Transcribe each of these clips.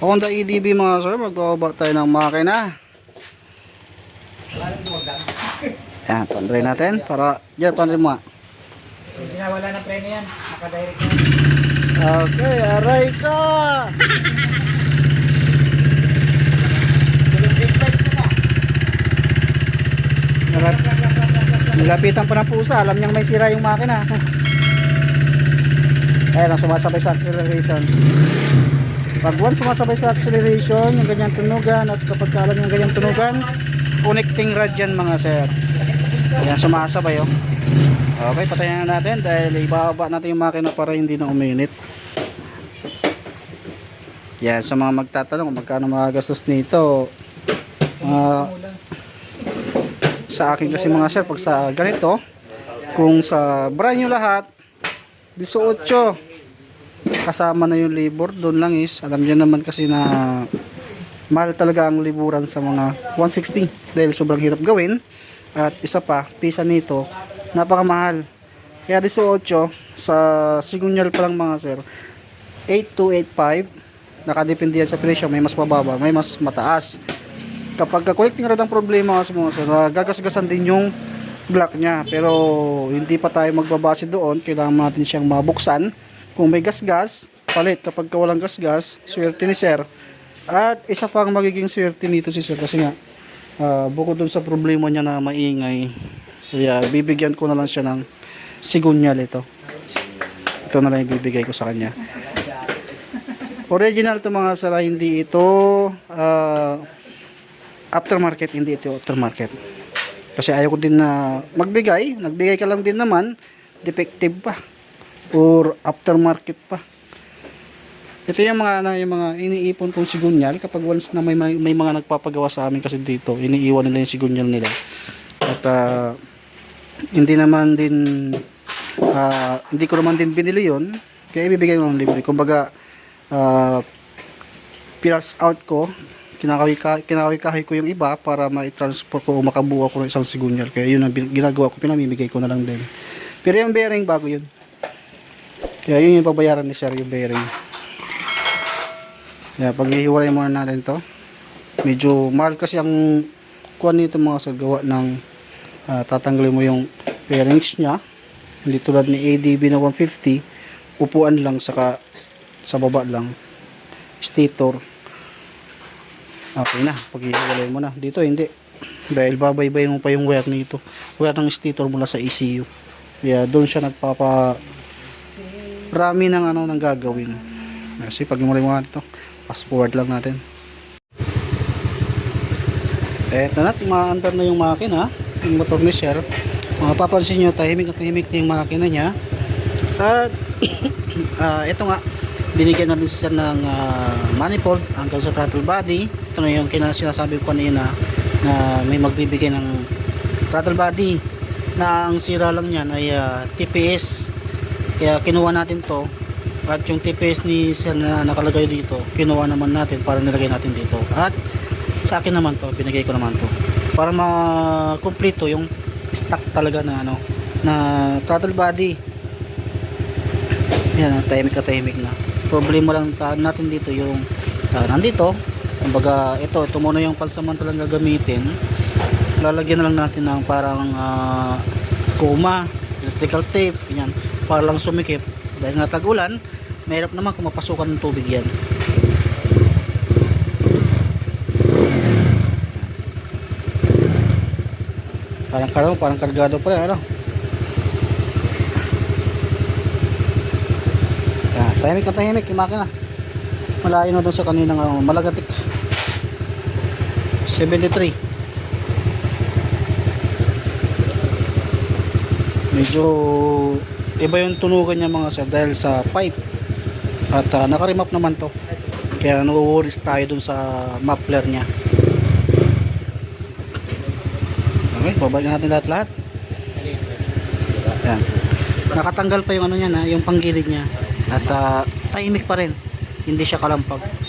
Honda EDB mga sir, magbababa tayo ng makina. Yan, pandray natin para, yan, pandray mo na wala ng preno yan. Naka-direct na. Okay, aray ka! Nalap- Nilapitan pa ng pusa, alam niyang may sira yung makina. Ayan ang sumasabay sa acceleration. Pag once sumasabay sa acceleration, yung ganyang tunugan at kapag alam yung ganyang tunugan, connecting rod yan mga sir. Ayan sumasabay oh. Okay, patayin na natin dahil ibababa natin yung makina para hindi na uminit. Yan, sa mga magtatanong magkano magagastos nito. Ulan. sa akin kasi mga sir, pag sa ganito, kung sa brand new lahat, 18, kasama na yung labor, doon lang is, alam niyo naman kasi na mahal talaga ang liburan sa mga 160 dahil sobrang hirap gawin. At isa pa, pisa nito napakamahal. Kaya 18 sa sigunyal pa lang mga sir 8285 nakadepende yan sa presyo may mas mababa may mas mataas. Kapag collecting rod ang problema mga sir ah, gagasgasan din yung block niya. Pero hindi pa tayo magbabase doon. Kailangan natin siyang mabuksan. Kung may gasgas palit. Kapag ka walang gasgas swerte ni sir. At isa pang magiging swerte nito si sir. Kasi nga ah, bukod dun sa problema niya na maingay kaya bibigyan ko na lang siya ng sigunyal ito. Ito na lang ibibigay ko sa kanya. Original to mga sala hindi ito ah, aftermarket hindi ito aftermarket kasi ayaw ko din na magbigay. Nagbigay ka lang din naman defective pa. Or aftermarket pa. Ito yung mga ano, yung mga iniipon kong sigunyal. Kapag once na may, may, may mga nagpapagawa sa amin kasi dito iniiwan nila yung sigunyal nila. At ah, hindi naman din ah, hindi ko naman din binili yon kaya ibibigay ko ng libre. Kumbaga uh, pierce out ko kinakawi kinakawi kahoy ko yung iba para ma-transfer ko o makabuo ko ng isang sigunyal kaya yun ang ginagawa ko pinamimigay ko na lang din. Pero yung bearing bago yun. Kaya yun yung pabayaran ni sir yung bearing. Kaya pag hihiwalay muna natin to medyo mahal kasi ang kuha nito mga sir gawa ng ah, tatanggalin mo yung bearings nya hindi tulad ni ADB na 150 upuan lang saka sa baba lang. Stator okay na paghihiwalay mo na. Dito hindi. Dahil babaybay mo pa yung wire nito. Wire ng stator mula sa ECU kaya doon siya nagpapa rami ng ano ng gagawin. Kasi pag mo mo ito fast forward lang natin. Eto na tumaandar na yung makina yung motor ni sir. Mga papansin nyo tahimik na tahimik na yung makina niya. At ah, ito nga binigyan natin si sir ng ah, manifold hanggang sa throttle body ito na yung kina sinasabi ko kanina na may magbibigay ng throttle body na ang sira lang yan ay ah, TPS kaya kinuha natin to at yung TPS ni sir na nakalagay dito kinuha naman natin para nilagay natin dito. At sa akin naman to binigay ko naman to para ma-complete yung stock talaga na ano na throttle body. Yan tahimik na tahimik na. Problema lang natin dito yung ah, nandito kumbaga ito ito muna yung pansamantalang gagamitin. Lalagyan na lang natin ng parang ah, kuma electrical tape yan para lang sumikip. Dahil nga tag-ulan mahirap naman kung mapasukan ng tubig yan. Parang karong parang kargado pa rin ano? Yan, tahimik na tahimik yung makina. Malayo na doon sa kaninang ano, malagatik 73 medyo iba yung tunugan niya mga sir dahil sa pipe. At uh, naka-remap naman to. Kaya no-worries tayo dun sa muffler niya. Okay babalik natin lahat lahat yan nakatanggal pa yung ano niya na yung panggilid niya. At uh, tahimik pa rin. Hindi siya kalampag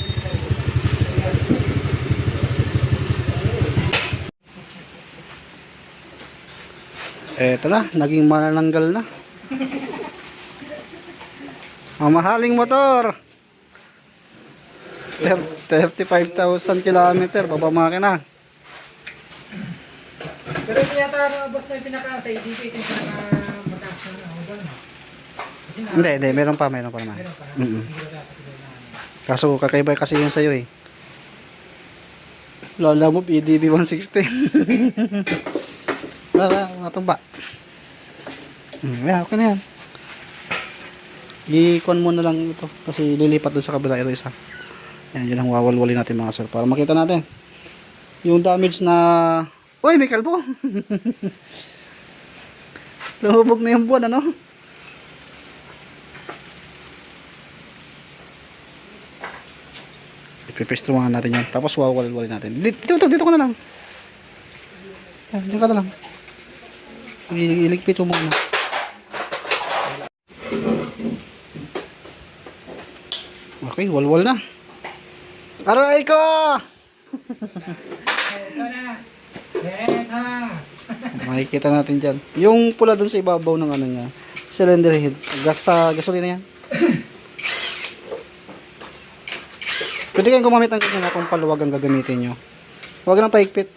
eto na naging manananggal na mamahaling motor Ter- 35,000 kilometer, baba makina. Pero ito yata boss na yung pinaka sa EDP, ito yung pinaka mataas na ano, Hindi, hindi, meron pa, meron pa naman. meron pa. Na ano. Kaso kakaiba kasi yun sa'yo eh. Lola mo, PDB 160. Wala, matumba. Hmm, yeah, okay na yan. I-con mo na lang ito. Kasi lilipat doon sa kabila ito isa. Yan, yun ang wawalwali natin mga sir. Para makita natin. Yung damage na... Uy, may kalbo! Lumubog na yung buwan, ano? Ipipestruhan natin yan. Tapos wawalwali natin. Dito, dito, dito ka na lang. Yan, dito ka na lang. Iligpit mo muna. Okay, walwal na. Aray ko! Makikita natin dyan. Yung pula dun sa ibabaw ng ano niya. Cylinder head. Gas sa gasolina yan. Pwede kayong gumamit ng ganyan kung paluwag ang gagamitin nyo. Huwag nang paigpit.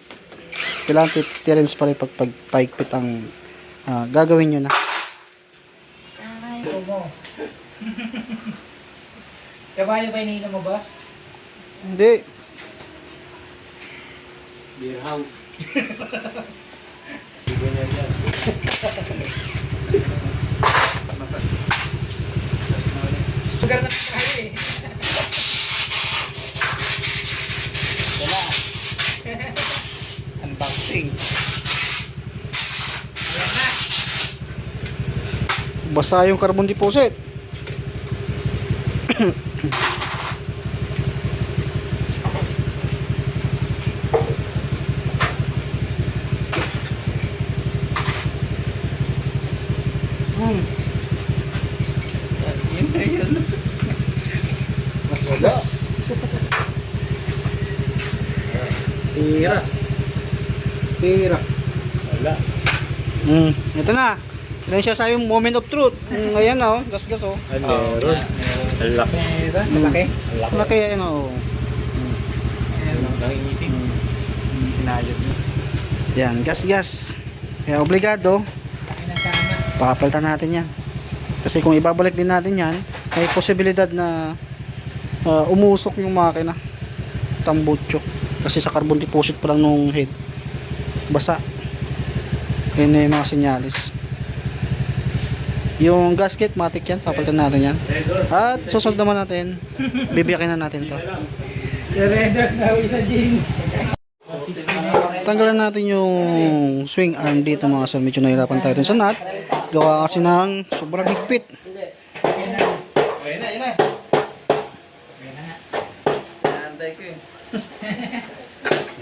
Kailangan tit- tirens pa rin pag, pag paigpit ang ah, gagawin nyo na. Ay, kumo. Kabayo ba iniinom mo, boss? Hindi. Beer house. Sugar na tayo eh. Basa yung carbon deposit. Hmm. Na. Mas wala. Tira. Tira. Wala. Hmm, ito na. Yan siya sa yung moment of truth. Mm, ayan oh, gas-gas oh. Ay, meron. Ang laki. Ito, malaki. Ang laki. Laki yan oh. Ang nangingiting. Hinayod niya. Yan, gas-gas. Kaya obligado, Laki papalitan natin yan. Kasi kung ibabalik din natin yan, may posibilidad na ah, umusok yung makina. Tambutso. Kasi sa carbon deposit pa lang nung head. Basa. Yan na yung mga sinyalis. Yung gasket, matik yan. Papalitan natin yan. At susunod naman natin, bibiyakin na natin to. Tanggalan natin yung swing arm dito mga sir. Medyo nahirapan tayo dun sa nut. Gawa kasi ng sobrang higpit.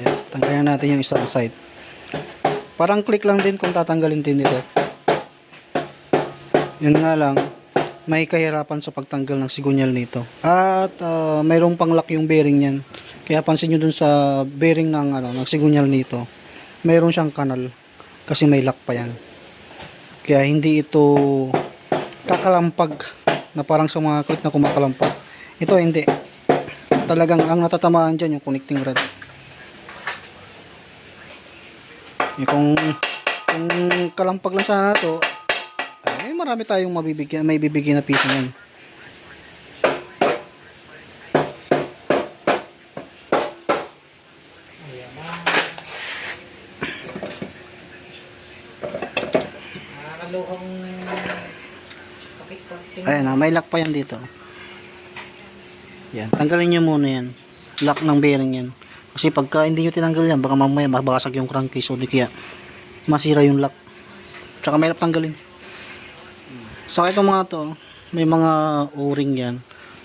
Ayan, Tanggalin natin yung isang side. Parang click lang din kung tatanggalin din dito. Yun nga lang, may kahirapan sa pagtanggal ng sigunyal nito. At ah, mayroong pang-lock yung bearing niyan. Kaya pansin nyo dun sa bearing ng, ano, ng sigunyal nito, mayroon siyang kanal. Kasi may lock pa yan. Kaya hindi ito kakalampag na parang sa mga click na kumakalampag. Ito hindi. Talagang ang natatamaan dyan yung connecting rod. Eh, kung, kung kalampag lang sana to, marami tayong mabibigyan, may bibigyan na piso yan. Ayan na. Na, may lock pa yan dito. Yan, tanggalin nyo muna yan. Lock ng bearing yan. Kasi pagka hindi nyo tinanggal yan, baka mamaya mabasag yung crankcase o di kaya masira yung lock. Tsaka may tanggalin. Sa itong mga to, may mga o-ring yan.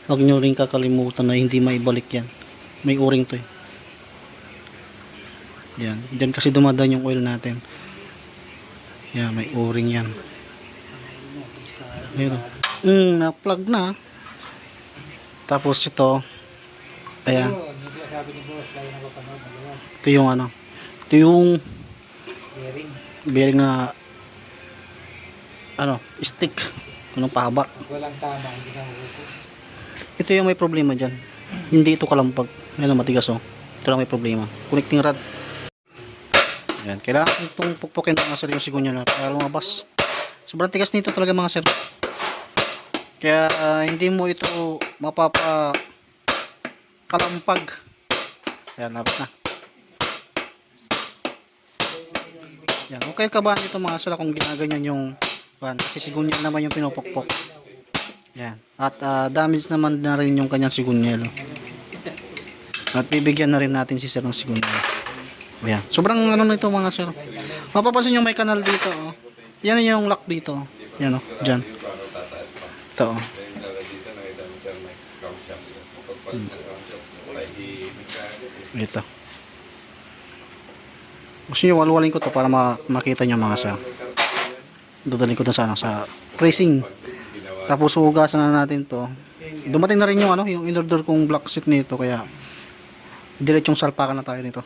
Huwag nyo rin kakalimutan na hindi maibalik yan. May o-ring to eh. Yan. Diyan kasi dumadaan yung oil natin. Yan, may o-ring yan. Mm, na-plug na. Tapos ito, ayan, ito yung ano, ito yung Bearing. bearing na, ano, stick, anong pahaba. Pag walang tama, hindi na. Ito yung may problema dyan. Hindi ito kalampag. Yan ang matigas oh. Ito lang may problema. Connecting rod. Yan. Kailangan itong pukpukin mga sir yung sigunya na para lumabas. Sobrang tigas nito talaga mga sir. Kaya ah, hindi mo ito mapapa kalampag. Yan, labas na. Yan, okay ka ba nito mga sir kung ginaganyan yung pan kasi sigunya naman yung pinupukpok. Yan. At ah, damage naman na rin yung kanyang sigunyel. At bibigyan na rin natin si sir ng sigunyel. Ayan. Sobrang ano nito mga sir. Mapapansin yung may kanal dito. Oh. Yan yung lock dito. Yan oh. Diyan. Ito oh. Hmm. Ito. Gusto nyo walwalin ko to para ma- makita nyo mga sir. Dudalhin ko to sa, ano, sa pressing. Tapos hugasan na natin to. Dumating na rin yung ano, yung in-order kong black sheet nito kaya diretsong salpakan na tayo nito.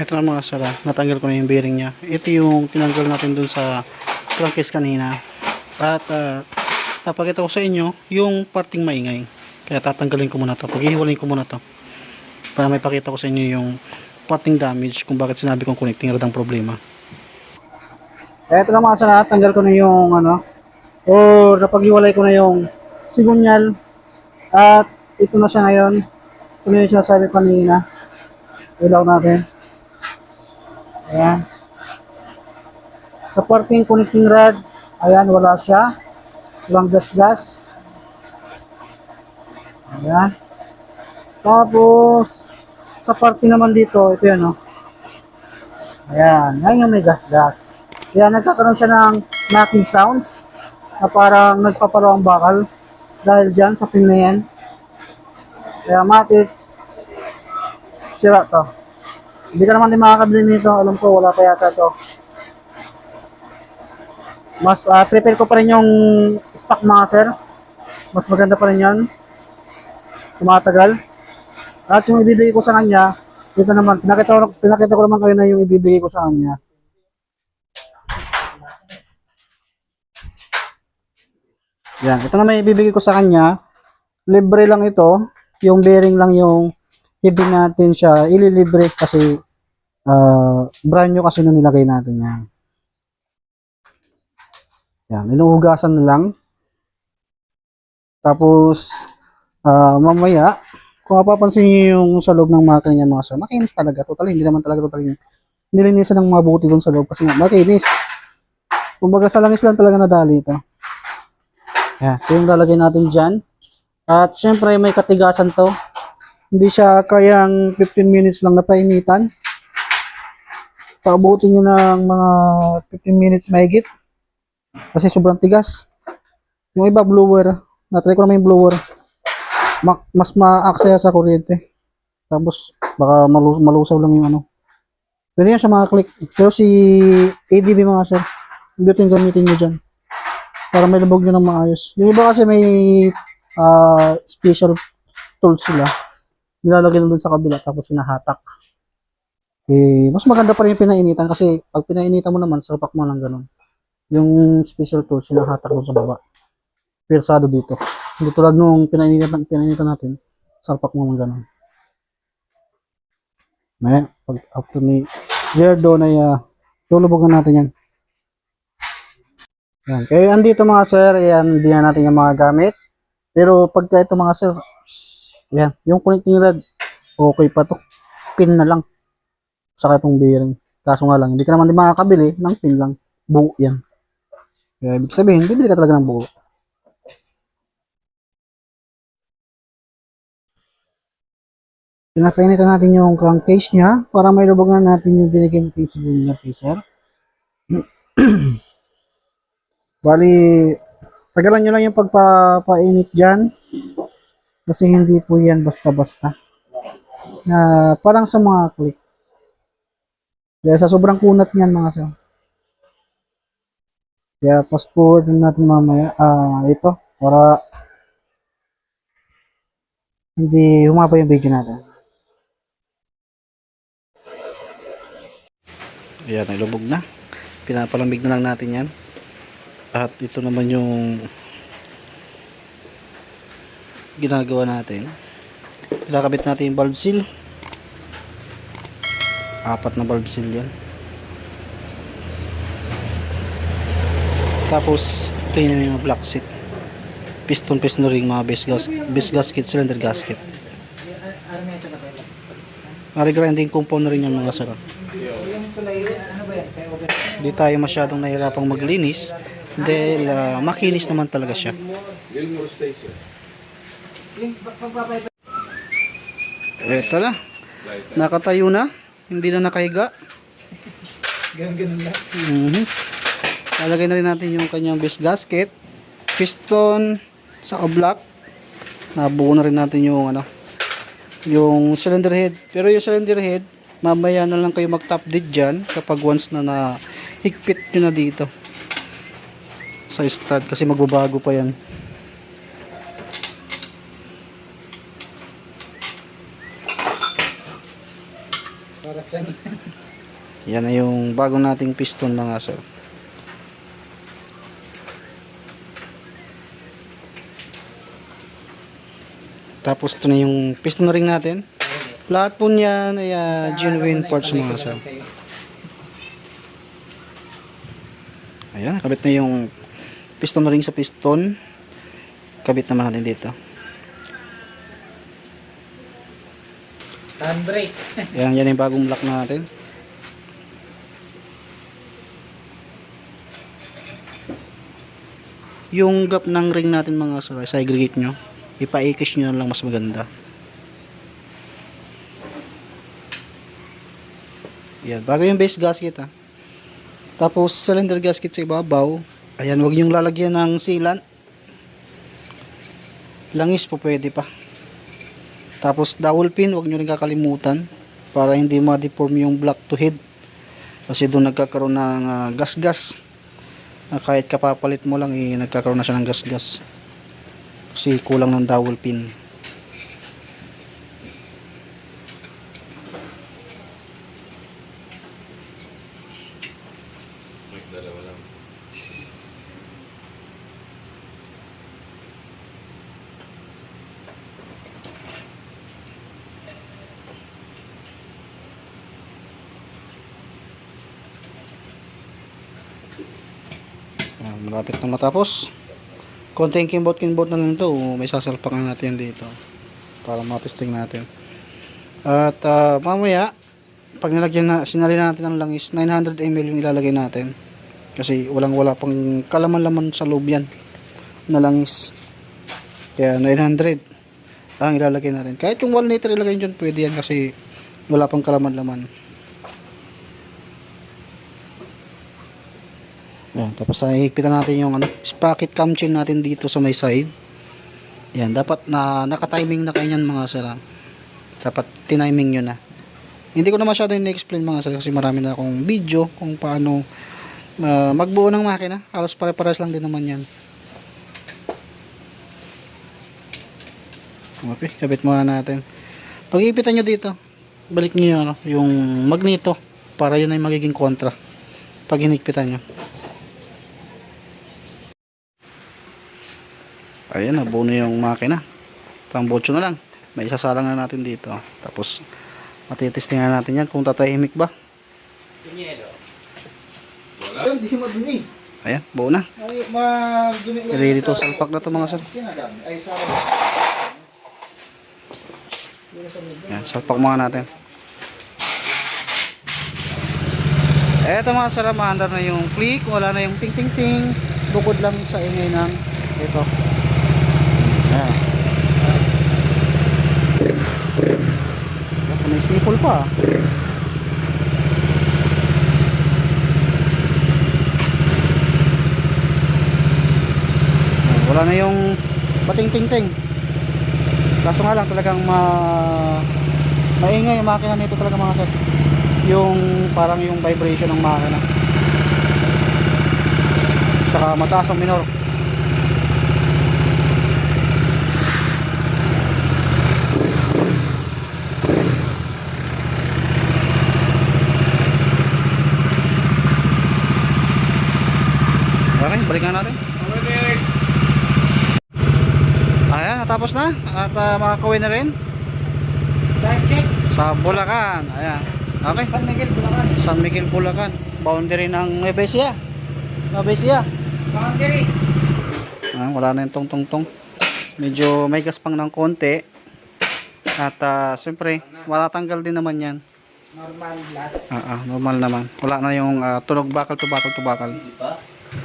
Ito na mga sara, natanggal ko na yung bearing niya. Ito yung tinanggal natin dun sa crankcase kanina. At uh, papakita ko sa inyo yung parting maingay. Kaya tatanggalin ko muna to. Paghihiwalin ko muna to. Para may pakita ko sa inyo yung parting damage kung bakit sinabi kong connecting rod ang problema. Ito na mga sara, tanggal ko na yung ano, or napaghiwalay ko na yung sigunyal. At ito na siya ngayon. Ito na yung sinasabi kanina. Ilaw natin. Ayan. Sa parting connecting rod, ayan, wala siya. Walang gas-gas. Ayan. Tapos, sa parte naman dito, ito yan, oh. Ayan, yan yung may gas-gas. Kaya nagkakaroon siya ng knocking sounds na parang nagpapalo ang bakal dahil dyan sa pin na yan. Kaya matik, sira to. Hindi ka naman din makakabili nito. Alam ko, wala pa yata to. Mas ah, prepare ko pa rin yung stock mga sir. Mas maganda pa rin yan. Tumatagal. At yung ibibigay ko sa kanya, dito naman, pinakita ko, pinakita ko naman kayo na yung ibibigay ko sa kanya. Yan, ito na may ibibigay ko sa kanya. Libre lang ito. Yung bearing lang yung hindi natin siya ililibre kasi ah, brand new kasi nung nilagay natin yan. Yan, inuugasan na lang. Tapos, ah, mamaya, kung mapapansin niyo yung sa loob ng makina niya mga sir, makinis talaga. Totally, hindi naman talaga totally nilinisan ng mabuti doon sa loob kasi nga makinis. Kumbaga sa langis lang talaga nadali ito. Yan, ito yung lalagay natin dyan. At syempre may katigasan to. Hindi siya kayang 15 minutes lang na painitan. Paabutin nyo ng mga 15 minutes mahigit. Kasi sobrang tigas. Yung iba blower. Natry ko naman yung blower. Ma- mas ma-aksaya sa kuryente. Tapos baka malu- malusaw lang yung ano. Pwede yan sa mga click. Pero si ADB mga sir, yung gamitin nyo dyan. Para may lubog nyo ng maayos. Yung iba kasi may ah, special tools sila. Nilalagay na doon sa kabila tapos sinahatak. Eh, mas maganda pa rin yung pinainitan kasi pag pinainitan mo naman, sarpak mo lang ganun. Yung special tools, sinahatak doon sa baba. Pirsado dito. Hindi tulad nung pinainitan, pinainitan natin, sarpak mo lang ganun. May, pag after ni Gerdo na uh, tulubogan natin yan. Yan. Kaya andito mga sir, yan, hindi na natin yung mga gamit. Pero pagka ito mga sir, yan, yung connecting rod, okay pa to. Pin na lang. Saka itong bearing. Kaso nga lang, hindi ka naman din makakabili ng pin lang. Buo yan. Kaya ibig sabihin, bibili ka talaga ng buo. Pinapainitan natin yung crankcase niya para may lubog na natin yung binigay natin sa junior teaser. Bali, tagalan nyo lang yung pagpapainit dyan. Kasi hindi po yan basta-basta. Na parang sa mga click. Kaya sa sobrang kunat niyan mga sir. Kaya fast forward na natin mamaya. Ah, ito. Para hindi humaba yung video natin. Ayan, nilubog na. Pinapalamig na lang natin yan. At ito naman yung ginagawa natin. Kinakabit natin yung valve seal. Apat na valve seal yan. Tapos, ito yun yung black seat. Piston, piston ring, mga base, gas, base gasket, cylinder gasket. Nare-grinding compound na rin yung mga sarap. Ano over. Hindi tayo masyadong nahirapang maglinis dahil ah, makinis naman talaga siya. Gilmore Station. Eto na. Nakatayo na. Hindi na nakahiga. Ganun-ganun lang. Mhm. Lalagay na rin natin yung kanyang base gasket, piston, sa block. Nabuo na rin natin yung ano, yung cylinder head. Pero yung cylinder head, mamaya na lang kayo mag top dead dyan kapag once na na higpit nyo na dito sa stud kasi magbabago pa yan. Yan na yung bago nating piston mga sir. Tapos ito na yung piston ring natin. Lahat po niyan ay ah, genuine parts mga sir. Ayan, kabit na yung piston ring sa piston. Kabit naman natin dito. Handbrake. Yan, yan yung bagong lock natin. Yung gap ng ring natin mga sir, segregate nyo. Ipa-ikis nyo lang mas maganda. Yan, bago yung base gasket ha. Tapos cylinder gasket sa ibabaw. Ayan, wag yung lalagyan ng sealant. Langis po pwede pa. Tapos dowel pin, wag nyo rin kakalimutan para hindi ma-deform yung block to head. Kasi doon nagkakaroon ng ah, gas-gas. Na kahit kapapalit mo lang, eh, nagkakaroon na siya ng gas-gas. Kasi kulang ng dowel pin. Malapit na matapos. Konting kimbot-kimbot na lang ito. May sasalpakan natin dito. Para matesting natin. At ah, mamaya, pag nilagyan na, sinali natin ang langis, 900 ml yung ilalagay natin. Kasi walang wala pang kalaman-laman sa loob yan na langis. Kaya 900 ang ilalagay natin. Kahit yung 1 liter ilagay dyan, pwede yan kasi wala pang kalaman-laman. Yan, tapos hihigpitan natin yung ano, sprocket cam chain natin dito sa may side. Yan, dapat na naka-timing na kayo yan mga sir. Dapat tiniming nyo na. Hindi ko na masyado in-explain mga sir kasi marami na akong video kung paano ah, magbuo ng makina. Halos pare-pares lang din naman yan. Okay, kabit muna natin. Pag ipitan nyo dito, balik nyo yung, ano, yung magneto para yun ay magiging kontra pag hinigpitan nyo. Ayan, nabuo na yung makina. Pambotso na lang. May isasalang na natin dito. Tapos, matitestingan natin yan kung tatahimik ba. Ayun, di madumi. Ayan, buo na. Ready to salpak na to mga sir. Kinadami. Ay, sa Ayan, salpak muna natin. Eto mga sir, maandar na yung click. Wala na yung ting ting ting. Bukod lang sa ingay ng ito. Ayan. Kaso may sipol pa. Wala na yung pating ting ting. Kaso nga lang talagang ma maingay yung makina nito talaga mga sir. Yung parang yung vibration ng makina. Saka mataas ang minor. Okay, balikan natin. Ayan, natapos na at uh, makakawin na rin sa Bulacan. Ayan. Okay. San Miguel, Bulacan. San Miguel, Bulacan. Boundary ng. Nueva Ecija. Boundary. Ah, wala na yung tong tong tong. Medyo may gaspang ng konti. At ah, siyempre, wala tanggal din naman yan. Normal lahat. Ah, ah, normal naman. Wala na yung ah, tunog bakal to bakal to bakal. Di ba?